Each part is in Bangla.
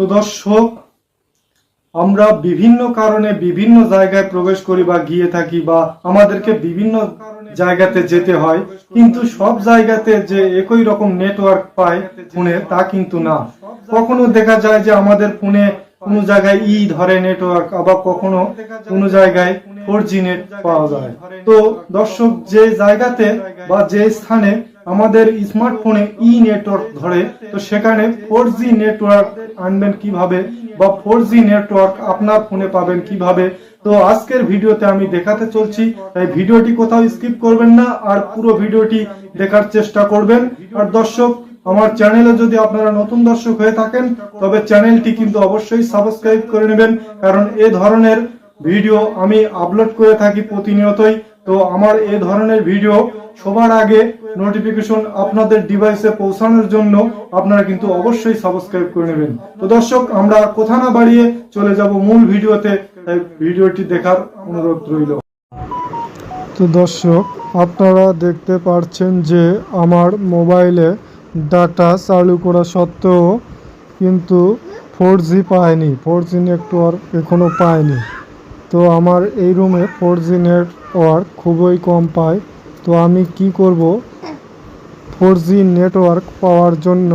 তো দর্শক, আমরা বিভিন্ন কারণে বিভিন্ন জায়গায় প্রবেশ করি বা গিয়ে থাকি বা আমাদেরকে বিভিন্ন জায়গাতে যেতে হয়, কিন্তু সব জায়গাতে যে একই রকম নেটওয়ার্ক পায় ফোনে তা কিন্তু না। কখনো দেখা যায় যে আমাদের ফোনে কোনো জায়গায় ই ধরে নেটওয়ার্ক আবার কখনো কোনো জায়গায় ফোর জি নেট পাওয়া যায়। তো দর্শক, যে জায়গাতে বা যে স্থানে আমাদের স্মার্টফোনে ই নেটওয়ার্ক ধরে, তো সেখানে ফোর জি নেটওয়ার্ক আনবেন কীভাবে বা ফোর জি নেটওয়ার্ক আপনার ফোনে পাবেন কীভাবে? তো আজকের ভিডিওতে আমি দেখাতে চলছি, তাই ভিডিওটি কোথাও স্কিপ করবেন না, আর পুরো ভিডিওটি দেখার চেষ্টা করবেন। আর দর্শক, আমার চ্যানেলে যদি আপনারা নতুন দর্শক হয়ে থাকেন, তবে চ্যানেলটি কিন্তু অবশ্যই সাবস্ক্রাইব করে নেবেন, কারণ এ ধরনের ভিডিও আমি আপলোড করে থাকি প্রতিনিয়তই। তো আমার এ ধরনের ভিডিও সবার আগে নোটিফিকেশন আপনাদের ডিভাইসে পৌঁছানোর জন্য আপনারা কিন্তু অবশ্যই সাবস্ক্রাইব করে নেবেন। তো দর্শক, আমরা কোথা না বাড়িয়ে চলে যাব মূল ভিডিওতে। তাই ভিডিওটি দেখার অনুরোধ রইল। তো দর্শক, আপনারা দেখতে পাচ্ছেন যে আমার মোবাইলে ডাটা চালু করা সত্ত্বেও কিন্তু ফোর জি পায়নি। ফোর জি নেটওয়ার্ক এখনও পায়নি। তো আমার এই রুমে ফোর জি নেটওয়ার্ক খুবই কম পায়। তো আমি কি করব? ফোর জি নেটওয়ার্ক পাওয়ার জন্য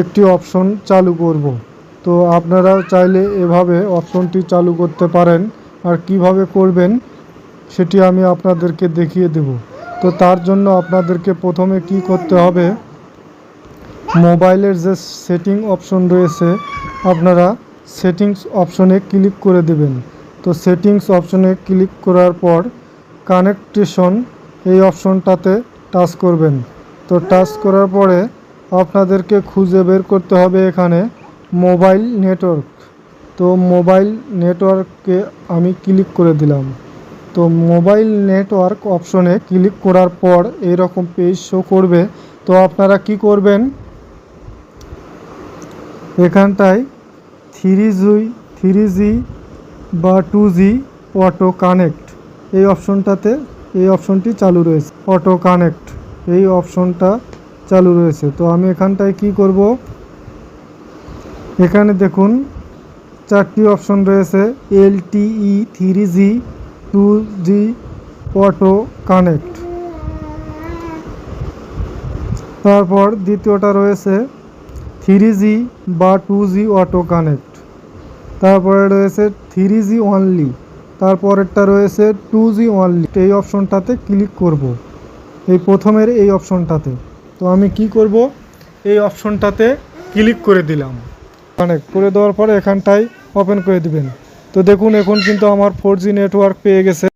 একটি অপশন চালু করব। তো আপনারাও চাইলে এভাবে অপশনটি চালু করতে পারেন। আর কীভাবে করবেন, সেটি আমি আপনাদেরকে দেখিয়ে দেব। তো তার জন্য আপনাদেরকে প্রথমে কি করতে হবে? মোবাইলের যে সেটিং অপশন রয়েছে, আপনারা সেটিংস অপশনে ক্লিক করে দেবেন। তো সেটিংস অপশনে ক্লিক করার পর কানেকটেশন এই অপশনটাতে টাচ করবেন। তো টাচ করার পরে আপনাদেরকে খুঁজে বের করতে হবে এখানে মোবাইল নেটওয়ার্ক। তো মোবাইল নেটওয়ার্ককে আমি ক্লিক করে দিলাম। তো মোবাইল নেটওয়ার্ক অপশনে ক্লিক করার পর এরকম পেজ শো করবে। তো আপনারা কি করবেন? এখানটায় থ্রি জি থ্রি জি বা টু জি অটো কানেক্ট এই অপশনটাতে এই অপশনটি চালু রয়েছে। অটো কানেক্ট এই অপশনটা চালু রয়েছে। তো আমি এখানটায় কি করব? এখানে দেখুন, চারটি অপশন রয়েছে। LTE three G, two G auto connect তারপর দ্বিতীয়টা রয়েছে থ্রি জি বা টু জি অটো কানেক্ট তারপরে রয়েছে থ্রি জি অনলি তারপরেরটা রয়েছে টু জি ওয়ানলি এই অপশনটাতে ক্লিক করব, এই প্রথমের এই অপশনটাতে তো আমি কি করব? এই অপশনটাতে ক্লিক করে দিলাম। কানেক্ট করে দেওয়ার পরে এখানটায় ওপেন করে দিবেন। তো দেখুন, এখন কিন্তু আমার ফোর জি নেটওয়ার্ক পেয়ে গেছে।